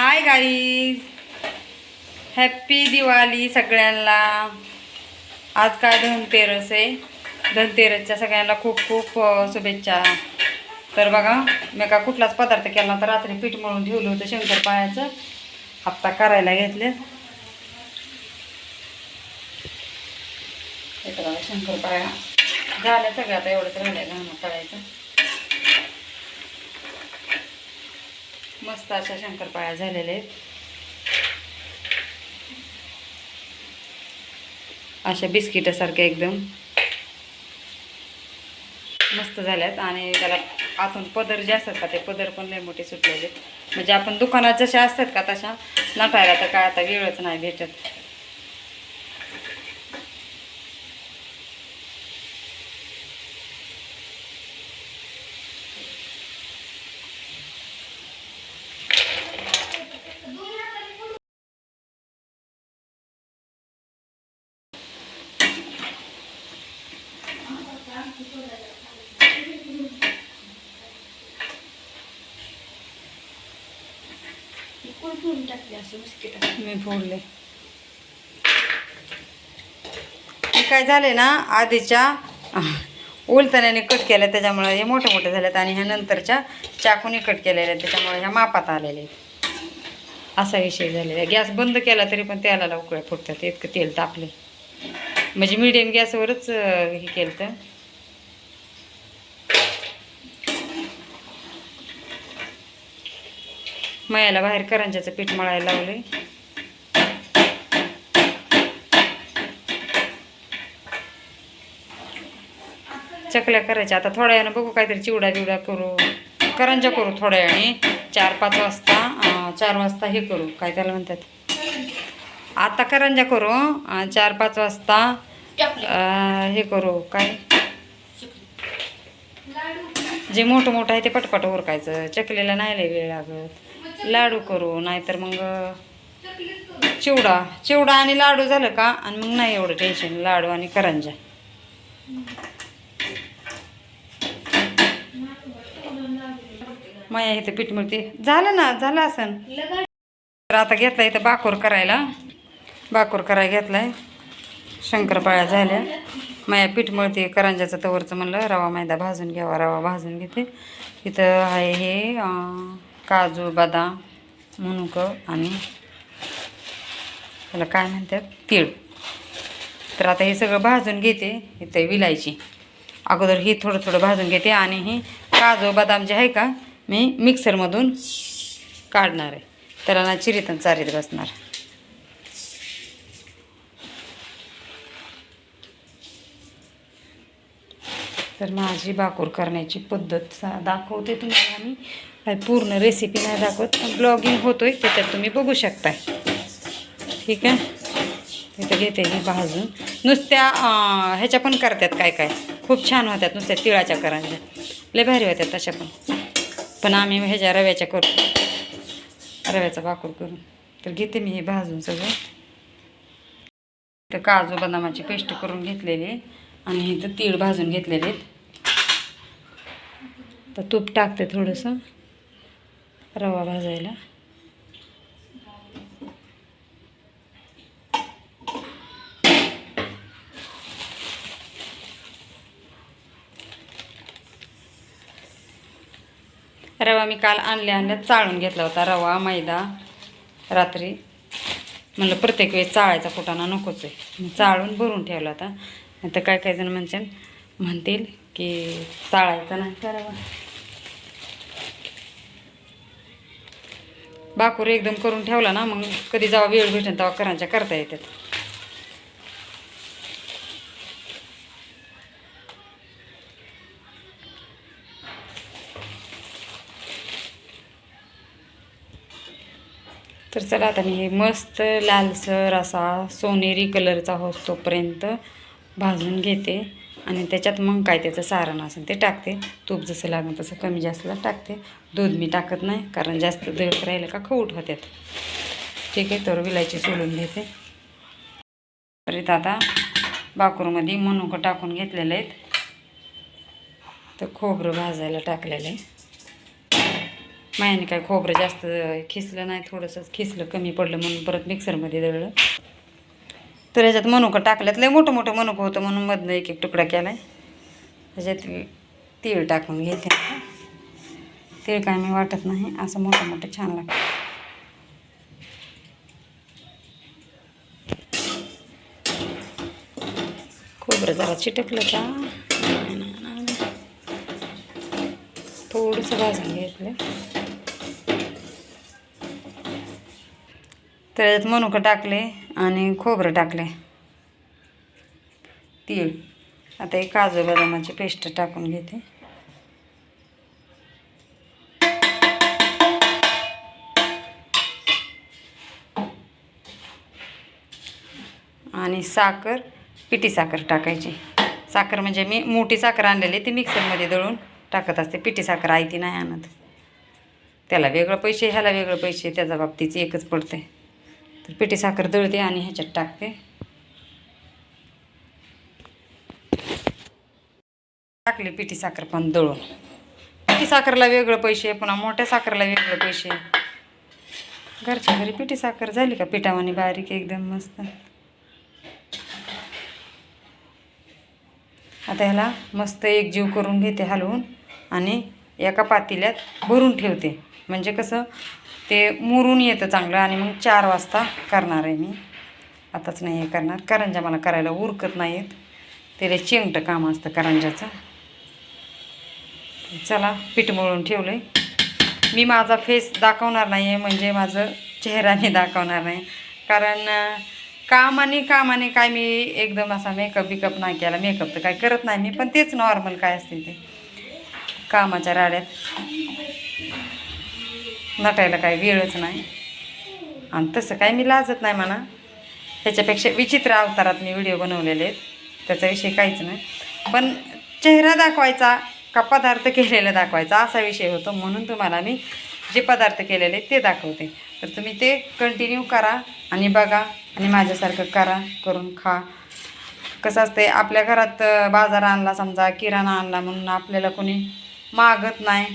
Hi guys happy Diwali सगळ्यांना. आज काय धनतेरस आहे? धनतेरसच्या सगळ्यांना खूप खूप शुभेच्छा. तर बघा मी का कुठलाच पदार्थ केला तर रात्री पीठ मळून ठेवलं होतं शंकरपाळ्याचं. आत्ता करायला घेतले शंकरपाळ्या. झाल्या सगळ्या आता एवढंच राहिलं करायचं मस्त अशा शंकरपाळ्या झालेल्या आहेत. अशा बिस्किटासारख्या एकदम. मस्त झाल्यात आणि त्याला आतून पदर जे असतात का ते पदर पण लय मोठे सुटलेले आहेत. म्हणजे आपण दुकानात जशा असतात का तशा नटायला तर काय आता वेळच नाही भेटत. मी फोडले. काय झाले ना आधीच्या उलतण्याने कट केल्या त्याच्यामुळे हे मोठे मोठे झालेत आणि ह्या नंतरच्या चाकूने कट केलेल्या आहेत त्याच्यामुळे ह्या मापात आलेले आहेत. असा विषय झालेला आहे. गॅस बंद केला तरी पण त्याला उकळ्या फुटतात इतकं तेल तापले म्हणजे मीडियम गॅसवरच हे केलं तर मयाला बाहेर करंजाचं पीठ मळायला लावले चकल्या करायच्या. आता थोड्या वेळानं बघू काहीतरी चिवडा बिवडा करू. करंजा करू थोड्या वेळाने. चार पाच वाजता चार वाजता हे करू. काय त्याला म्हणतात? आता करंजा करू चार पाच वाजता हे करू. काय? जे मोठं मोठं आहे ते पटपट उरकायचं. चकलीला नाही लय वेळ लागत. लाडू करू नाहीतर मग चिवडा. चिवडा आणि लाडू झालं का? आणि मग नाही एवढं टेन्शन लाडू आणि करंजा माया इथं पीठ मिळते. झालं ना झालं असन. तर आता घेतला इथं बाकोर करायला. बाकोर करायला घेतलाय. शंकरपाळ्या झाल्या. माया पीठ मळते करंजाचं तवरचं म्हणलं रवा मैदा भाजून घ्यावा रवा भाजून घेते. इथं आहे हे काजू बदाम मुनुक आणि त्याला काय म्हणतात? तीळ. तर आता हे सगळं भाजून घेते इथे विलायची. अगोदर ही थोडं थोडं भाजून घेते आणि ही काजू बदाम जे आहे का मी मिक्सरमधून काढणार आहे. त्याला ना चिरीत चारीत बसणार तर माझी भाकूर करण्याची पद्धत सा दाखवते तुम्हाला मी. काय पूर्ण रेसिपी नाही दाखवत पण ब्लॉगिंग आहे त्याच्यात तुम्ही बघू शकताय. ठीक आहे? इथं घेते मी भाजून. नुसत्या ह्याच्या पण करतात काय काय? खूप छान होत्यात नुसत्या तिळाच्या करांच्या लय भारी होत्यात तशा पण. पण आम्ही ह्याच्या रव्याच्या करतो. रव्याचा भाकूर करून. तर घेते मी हे भाजून सगळं. तर काजू बदामाची पेस्ट करून घेतलेली आहे. आणि इथं तीळ भाजून घेतलेले आहेत. तर तूप टाकते थोडंसं. रवा भाजायला. रवा मी काल आणल्या आणल्या चाळून घेतला होता. रवा मैदा रात्री. म्हणलं प्रत्येक वेळेस चाळायचा फुटाणा नकोच आहे. चाळून भरून ठेवला होता. आता काय काय जण म्हणतील म्हणतील की चाळायचा नाही. करावा बाकूर एकदम करून ठेवला ना मग कधी जेव्हा वेळ भेटेल तेव्हा करांच्या करता येतात. तर चला आता मी हे मस्त लालसर असा सोनेरी कलरचा होस तोपर्यंत भाजून घेते आणि त्याच्यात मग काय त्याचं सारण असेल ते टाकते. तूप जसं लागेल तसं कमी जास्तला टाकते. दूध मी टाकत नाही कारण जास्त दळत राहिलं का खऊट होत्यात. ठीक आहे तर विलायची सोलून घेते. परत आता बाकूरमध्ये मनुकं टाकून घेतलेले आहेत. तर खोबरं भाजायला टाकलेलं आहे. मायाने काय खोबरं जास्त खिसलं नाही थोडंसंच खिसलं कमी पडलं म्हणून परत मिक्सरमध्ये दळलं. तर ह्याच्यात मनुकं टाकल्यात. लय मोठं मोठं मनुकं होतं म्हणून मधनं एक एक तुकडा केला आहे त्याच्यात तीळ टाकून घेते. तीळ काय मी वाटत नाही असं मोठं मोठं छान लागतं. खोबरं जरा चिटकलं का? थोडंसं भाजून घेतलं. तर त्याच्यात मनुकं टाकले. आणि खोबरं टाकले तीळ. आता एक काजू बदामाची पेस्ट टाकून घेते. आणि साखर पिठी साखर टाकायची. साखर म्हणजे मी मोठी साखर आणलेली ती मिक्सरमध्ये दळून टाकत असते. पिठी साखर आहे ती नाही आणत. त्याला वेगळं पैसे ह्याला वेगळं पैसे त्याच्या बाबतीत एकच पडते तर पिठी साखर दळते आणि ह्याच्यात टाकते. टाकली पिठी साखर पण दळून. पिठी साखरला वेगळं पैसे पुन्हा मोठ्या साखरला वेगळं पैसे. घरच्या घरी पिठी साखर झाली का? पिठावानी बारीक एकदम मस्त. आता ह्याला मस्त एक जीव करून घेते हलवून आणि एका पातेल्यात भरून ठेवते. म्हणजे कसं ते मुरून येतं चांगलं आणि मग चार वाजता करणार आहे मी. आताच नाही हे करणार. करंजा मला करायला उरकत नाही त्याला चिंगटं काम असतं करंजाचं. चला पीठ मळून ठेवलं आहे मी माझा फेस दाखवणार नाही आहे म्हणजे माझं चेहरा मी दाखवणार नाही. कारण कामाने कामाने काय मी एकदम असा मेकअप बिकअप नाही केला. मेकअप तर काय करत नाही मी पण तेच नॉर्मल काय असते ते. कामाच्या राड्यात. नटायला काय वेळच नाही. आणि तसं काय मी लाजत नाही म्हणा. ह्याच्यापेक्षा विचित्र अवतारात मी व्हिडिओ बनवलेले आहेत. त्याच्याविषयी काहीच नाही. पण चेहरा दाखवायचा का पदार्थ केलेला दाखवायचा असा विषय होतो. म्हणून तुम्हाला मी जे पदार्थ केलेले ते दाखवते. तर तुम्ही ते कंटिन्यू करा आणि बघा आणि माझ्यासारखं करा करून खा. कसं असते आपल्या घरात बाजार आणला समजा किराणा आणला म्हणून आपल्याला कोणी मागत नाही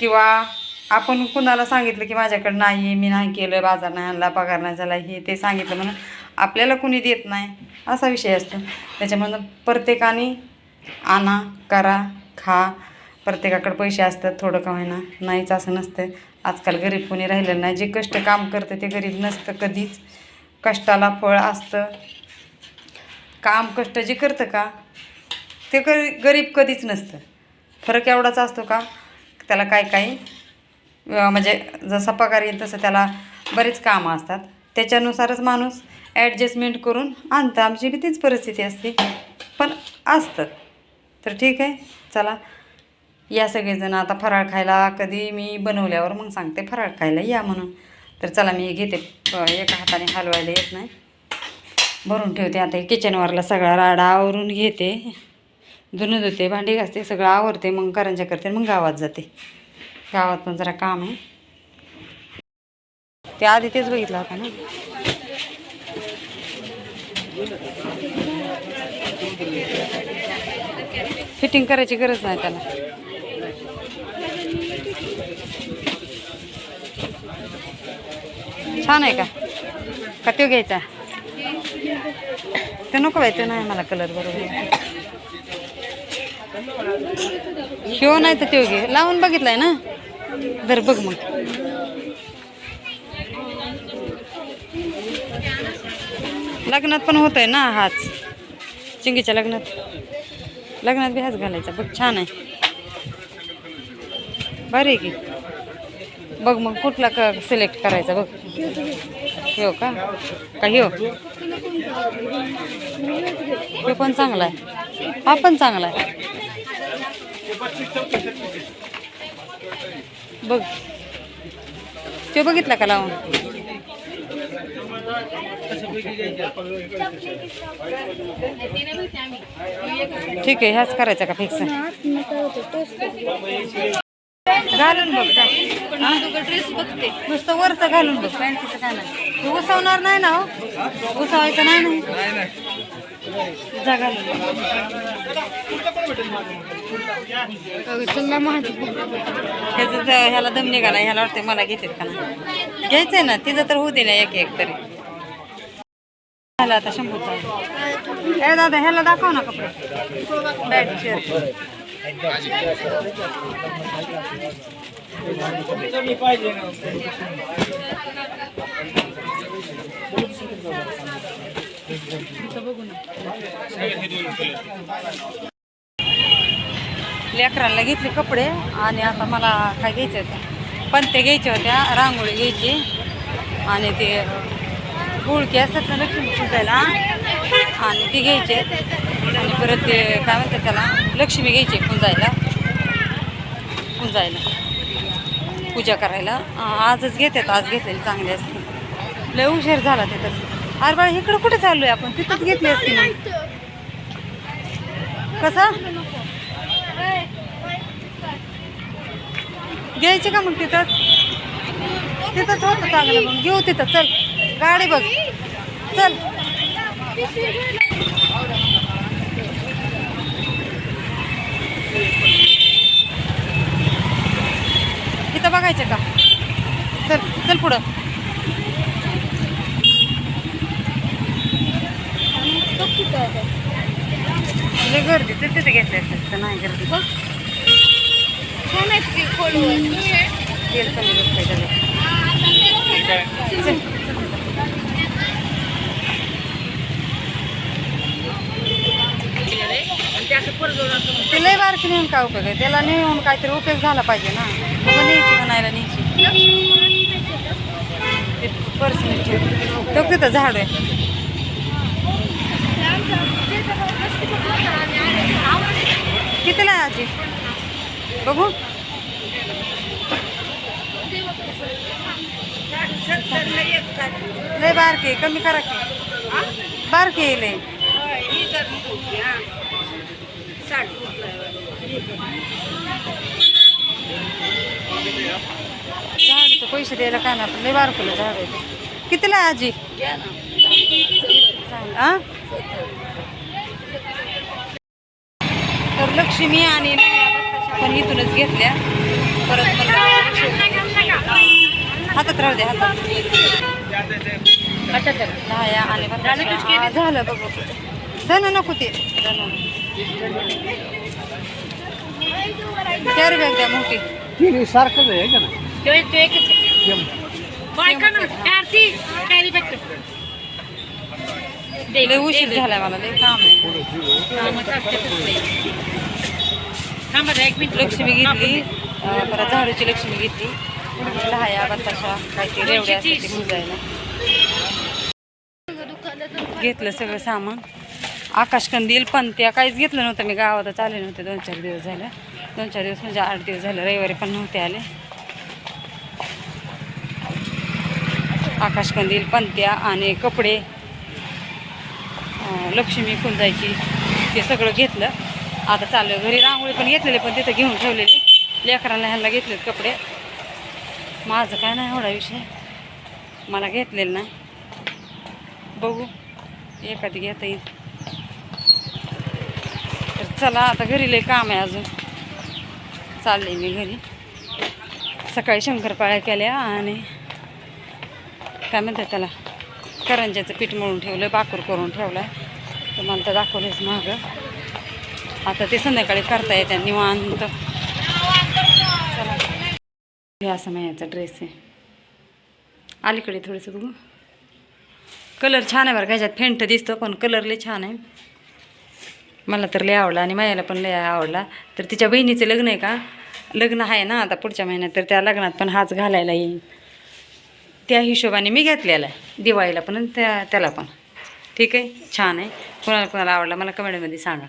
किंवा आपण कुणाला सांगितलं की माझ्याकडं नाही आहे मी नाही केलं बाजार नाही आणला पगार नाही झाला हे ते सांगितलं म्हणून आपल्याला कुणी देत नाही. असा विषय असतो. त्याच्यामधून प्रत्येकाने आणा करा खा. प्रत्येकाकडे पैसे असतात थोडं का होईना. नाहीच असं नसतं आजकाल गरीब कोणी राहिलेलं नाही. जे कष्ट काम करतं ते गरीब नसतं कधीच. कष्टाला फळ असतं. काम कष्ट जे करतं का ते गरी गरीब कधीच नसतं. फरक एवढाच असतो का त्याला काय काही म्हणजे जसा पगार येईल तसं त्याला बरेच कामं असतात. त्याच्यानुसारच माणूस ॲडजस्टमेंट करून आणतं. आमची बी तीच परिस्थिती असते. पण असतं. तर ठीक आहे. चला. या सगळेजण आता फराळ खायला कधी मी बनवल्यावर मग सांगते. फराळ खायला या म्हणून. तर चला मी घेते. एका हाताने हलवायला येत नाही. भरून ठेवते आता. हे किचनवरला सगळा राडा आवरून घेते. धुणं धुते भांडी घासते सगळं आवरते. मग करंजा करते मग गावात जाते. गावात पण जरा काम आहे. ते आधी तेच बघितलं होता ना. फिटिंग करायची गरज नाही त्याला. छान आहे का? का तो घ्यायचा? ते नको बाई ते नाही मला कलर बरोबर. शिव नाही तर तो घे. लावून बघितलाय ना. जर बघ मग. लग्नात पण होत आहे ना हाच. चिंगीच्या लग्नात. लग्नात बी हाच घालायचा. बघ छान आहे. बरे की. बघ मग कुठला क सिलेक्ट करायचा बघ. हो का? का ह्यो पण चांगला आहे? हा पण चांगला आहे. बघ. तो बघितला का लावून? ठीक आहे ह्याच करायचा का फिक्स घालून बघ जा. हा? नुसतं वरचं घालून बघ. पॅन्टीचं काय नाही तू उसवणार नाही ना हो? उसवायचं नाही ना? ह्याचं ह्याला दम निघाला ह्याला वाटते मला घेतात का ना घ्यायचंय ना तिचं तर होऊ दे ना एक एक तरी. ह्याला आता शंभूचा ए दादा ह्याला दाखव ना कपडे. बॅट चेअर लेकरांना घेतले कपडे आणि आता मला काय घ्यायचे होते पंते घ्यायचे होत्या रांगोळी घ्यायची. आणि ते गुळके असतात ना लक्ष्मी पूजायला आणि ती घ्यायचे. आणि परत ते काय म्हणतात त्याला लक्ष्मी घ्यायची कुंजायला कुंजायला पूजा करायला. आजच घेतात आज घेतलेली चांगली असते. लय उशीर झाला तिथंच अरे बाळा इकडं कुठे चाललोय आपण? तिथंच घेतली असती कसं? घ्यायची का मग तिथंच तिथंच होतं चांगलं मग. घेऊ तिथं. चल. गाडी बघ. चल. इथं बघायचं का? चल. चल पुढं. लय गर्दी तर तिथे घेतले असेल तर नाही गर्दी. तेल कमी बसतंय त्याच्यात. चल. ते लय बारकी नेऊन काय उपयोग आहे त्याला नेऊन काहीतरी उपयोग झाला पाहिजे ना. मग न्यायची बनायला न्यायची. पर्सनल तो तिथं झाड आहे? कितीला आहे आजी? बघू. लय बारके कमी करा की. बारके लय. झाड पैसे द्यायला काय ना लय बारकेला झाड आहे कितीला आजी? चालेल, आ तर लक्ष्मी आणि आपण इथूनच घेतल्या. परत हातात राहू दे हातात. दहा आणि. हा, झालं बघू. धन नको ते. धन चार बॅग द्या मोठी. सारखंच आहे का ना लय उशीर झालाय मला लय काम आहे. लक्ष्मी घेतली. परत झाडूची लक्ष्मी घेतली. लहाया बताशा काहीतरी रेवड्या पुजायला घेतलं सगळं सामान. आकाशकंदील पंत्या काहीच घेतलं नव्हतं. मी गावातच आले नव्हते. दोन चार दिवस झाले. दोन चार दिवस म्हणजे आठ दिवस झाले. रविवारी पण नव्हते आले. आकाशकंदील पंत्या आणि कपडे लक्ष्मी कुंजायची ते सगळं घेतलं. आता चाललं घरी. रांगोळी पण घेतलेली पण तिथं घेऊन ठेवलेली. लेकरांना ह्याला घेतलेत कपडे. माझं काय नाही एवढा विषय. मला घेतलेलं नाही. बघू. एखादी घेता येईल. तर चला आता घरी लय काम आहे अजून. चालले मी घरी. सकाळी शंकरपाळ्या केल्या आणि काय म्हणतात त्याला? करंज्याचं पीठ मळून ठेवलं बाकूर करून ठेवलं तर तर दाखवलेच माग. आता ते संध्याकाळी करता येते निवांत. चला हे असं माझ्याचा ड्रेस आहे. अलीकडे थोडंसं बघू. कलर छान आहे बरं का ह्याच्यात फेंट दिसतो पण कलर लय छान आहे. मला तर लय आवडला आणि मायाला पण लय आवडला. तर तिच्या बहिणीचं लग्न आहे का? लग्न आहे ना आता पुढच्या महिन्यात तर त्या लग्नात पण हाच घालायला येईल. त्या हिशोबाने मी घेतलेला आहे दिवाळीला पण त्या त्याला पण. ठीक आहे? छान आहे. कोणाला कोणाला आवडला? मला कमेंटमध्ये सांगा.